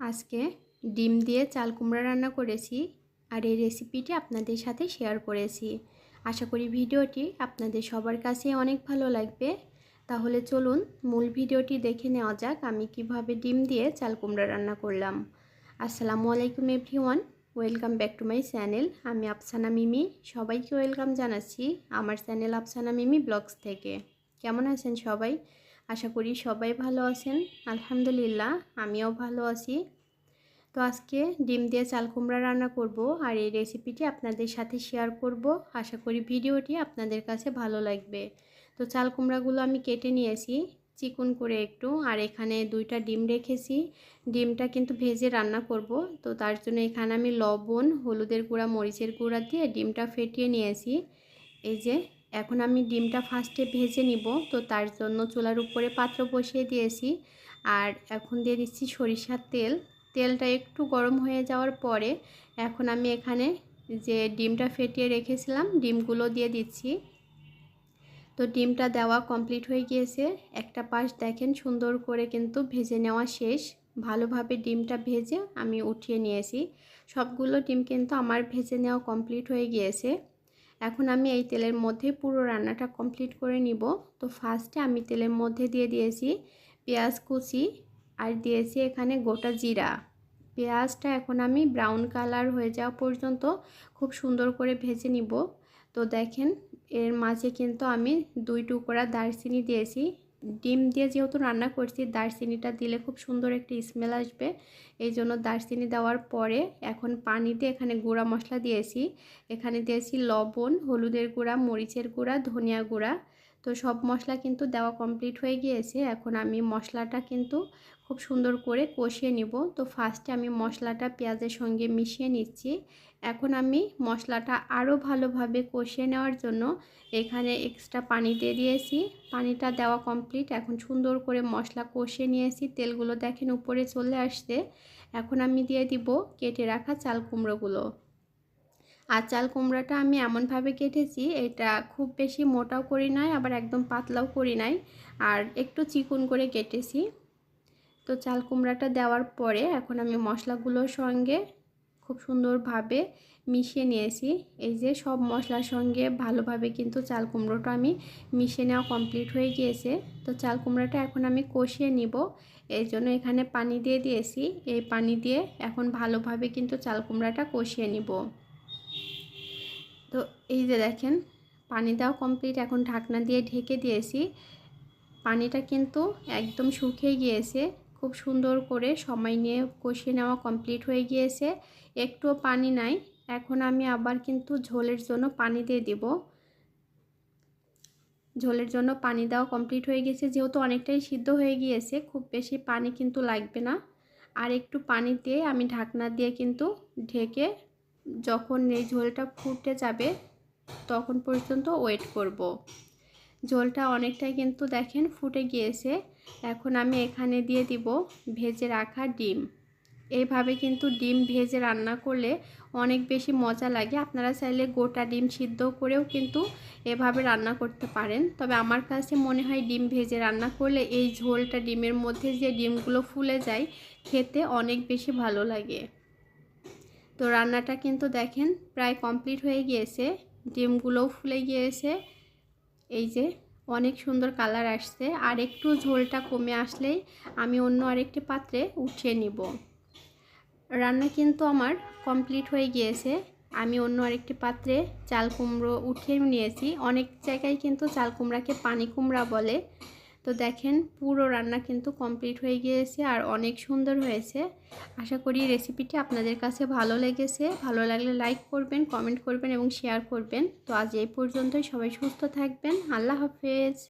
আজকে ডিম দিয়ে চাল কুমড়া রান্না করেছি আর এই রেসিপিটি আপনাদের সাথে শেয়ার করেছি। আশা করি ভিডিওটি আপনাদের সবার কাছে অনেক ভালো লাগবে। তাহলে চলুন মূল ভিডিওটি দেখে নেওয়া যাক আমি কীভাবে ডিম দিয়ে চাল কুমড়া রান্না করলাম। আসসালামু আলাইকুম everyone welcome back to my channel আমি আফসানা মিমি, সবাইকে ওয়েলকাম জানাচ্ছি আমার চ্যানেল আফসানা মিমি ব্লগস থেকে। কেমন আছেন সবাই? আশা করি সবাই ভালো আছেন। আলহামদুলিল্লাহ, আমিও ভালো আছি। তো আজকে ডিম দিয়ে চাল কুমড়া রান্না করব আর এই রেসিপিটি আপনাদের সাথে শেয়ার করব। আশা করি ভিডিওটি আপনাদের কাছে ভালো লাগবে। তো চাল কুমড়াগুলো আমি কেটে নিয়েছি, চিকন করে একটু, আর এখানে দুইটা ডিম রেখেছি। ডিমটা কিন্তু ভেজে রান্না করব, তো তার জন্য এখানে আমি লবণ, হলুদের গুঁড়া, মরিচের গুঁড়া দিয়ে ডিমটা ফেটিয়ে নিয়েছি। এই যে এখন আমি ডিমটা ফার্স্টে ভেজে নিব। তো তার জন্য চুলার উপরে পাত্র বসিয়ে দিয়েছি। আর এখন দিয়ে দিচ্ছি সরিষার তেল। তেলটা একটু গরম হয়ে যাওয়ার পরে এখন আমি এখানে যে ডিমটা ফেটিয়ে রেখেছিলাম, ডিমগুলো দিয়ে দিচ্ছি। তো ডিমটা দেওয়া কমপ্লিট হয়ে গিয়েছে। একটা পাশ দেখেন সুন্দর করে কিন্তু ভেজে নেওয়া শেষ। ভালোভাবে ডিমটা ভেজে আমি উঠিয়ে নিয়েছি। সবগুলো ডিম কিন্তু আমার ভেজে নেওয়া কমপ্লিট হয়ে গিয়েছে। এখন আমি এই তেলের মধ্যে পুরো রান্নাটা কমপ্লিট করে নিব। তো ফার্স্টে আমি তেলের মধ্যে দিয়ে দিয়েছি পেঁয়াজ কুচি আর দিয়েছি এখানে গোটা জিরা। পেঁয়াজটা এখন আমি ব্রাউন কালার হয়ে যাওয়া পর্যন্ত খুব সুন্দর করে ভেজে নিব। তো দেখেন এর মাঝে কিন্তু আমি দুই টুকরা দারচিনি দিয়েছি। ডিম দিয়ে যেহেতু রান্না করছি, দারচিনিটা দিলে খুব সুন্দর একটি স্মেল আসবে। এই জন্য দারচিনি দেওয়ার পরে এখন পানিতে এখানে গুঁড়া মশলা দিয়েছি। এখানে দিয়েছি লবণ, হলুদের গুঁড়া, মরিচের গুঁড়া, ধনিয়া গুঁড়া। তো সব মশলা কিন্তু দেওয়া কমপ্লিট হয়ে গিয়েছে। এখন আমি মশলাটা কিন্তু খুব সুন্দর করে কষিয়ে নিব। তো ফার্স্টে আমি মশলাটা পেঁয়াজের সঙ্গে মিশিয়ে নিচ্ছি। এখন আমি মশলাটা আরও ভালোভাবে কষিয়ে নেওয়ার জন্য এখানে এক্সট্রা পানি দিয়ে দিয়েছি। পানিটা দেওয়া কমপ্লিট এখন সুন্দর করে মশলা কষিয়ে নিয়েছি। তেলগুলো দেখেন উপরে চলে আসছে। এখন আমি দিয়ে দিব কেটে রাখা চাল কুমড়োগুলো। আর চাল কুমড়োটা আমি এমনভাবে কেটেছি, এটা খুব বেশি মোটাও করি নাই, আবার একদম পাতলাও করি নাই, আর একটু চিকন করে কেটেছি। তো চাল কুমড়াটা দেওয়ার পরে এখন আমি মশলাগুলোর সঙ্গে খুব সুন্দরভাবে মিশিয়ে নিয়েছি। এই যে সব মশলার সঙ্গে ভালোভাবে কিন্তু চাল কুমড়োটা আমি মিশিয়ে নেওয়া কমপ্লিট হয়ে গিয়েছে। তো চাল কুমড়োটা এখন আমি কষিয়ে নিব, এই জন্য এখানে পানি দিয়ে দিয়েছি। এই পানি দিয়ে এখন ভালোভাবে কিন্তু চাল কুমড়াটা কষিয়ে নিব। তো এই যে দেখেন পানি কমপ্লিট এখন ঢাকনা দিয়ে ঢেকে দিয়েছি। পানিটা কিন্তু একদম শুকিয়ে গিয়েছে, খুব সুন্দর করে সময় নিয়ে কষিয়ে নেওয়া কমপ্লিট হয়ে গিয়েছে। একটুও পানি নাই, এখন আমি আবার কিন্তু ঝোলের জন্য পানি দিয়ে দিব। ঝোলের জন্য পানি দেওয়া কমপ্লিট হয়ে গেছে যেহেতু অনেকটাই সিদ্ধ হয়ে গিয়েছে, খুব বেশি পানি কিন্তু লাগবে না। আর একটু পানি দিয়ে আমি ঢাকনা দিয়ে কিন্তু ঢেকে যখন এই ঝোলটা ফুটে যাবে, তখন পর্যন্ত ওয়েট করব। ঝোলটা অনেকটাই কিন্তু দেখেন ফুটে গিয়েছে। এখন আমি এখানে দিয়ে দিব ভেজে রাখা ডিম। এইভাবে কিন্তু ডিম ভেজে রান্না করলে অনেক বেশি মজা লাগে। আপনারা চাইলে গোটা ডিম সিদ্ধ করেও কিন্তু এভাবে রান্না করতে পারেন। তবে আমার কাছে মনে হয় ডিম ভেজে রান্না করলে এই ঝোলটা ডিমের মধ্যে যে ডিমগুলো ফুলে যায়, খেতে অনেক বেশি ভালো লাগে। তো রান্নাটা কিন্তু দেখেন প্রায় কমপ্লিট হয়ে গিয়েছে, ডিমগুলোও ফুলে গিয়েছে। এই যে অনেক সুন্দর কালার আসছে, আর একটু ঝোলটা কমে আসলেই আমি অন্য আরেকটি পাত্রে উঠিয়ে নিব। রান্না কিন্তু আমার কমপ্লিট হয়ে গিয়েছে, আমি অন্য আরেকটি পাত্রে চাল কুমড়ো উঠিয়ে নিয়েছি। অনেক জায়গায় কিন্তু চাল কুমড়াকে পানি কুমড়া বলে তো দেখেন পুরো রান্না কিন্তু কমপ্লিট হয়ে গিয়েছে আর অনেক সুন্দর হয়েছে। আশা করি রেসিপিটি আপনাদের কাছে ভালো লেগেছে। ভালো লাগলে লাইক করবেন, কমেন্ট করবেন এবং শেয়ার করবেন। তো আজ এই পর্যন্তই। সবাই সুস্থ থাকবেন। আল্লাহ হাফেজ।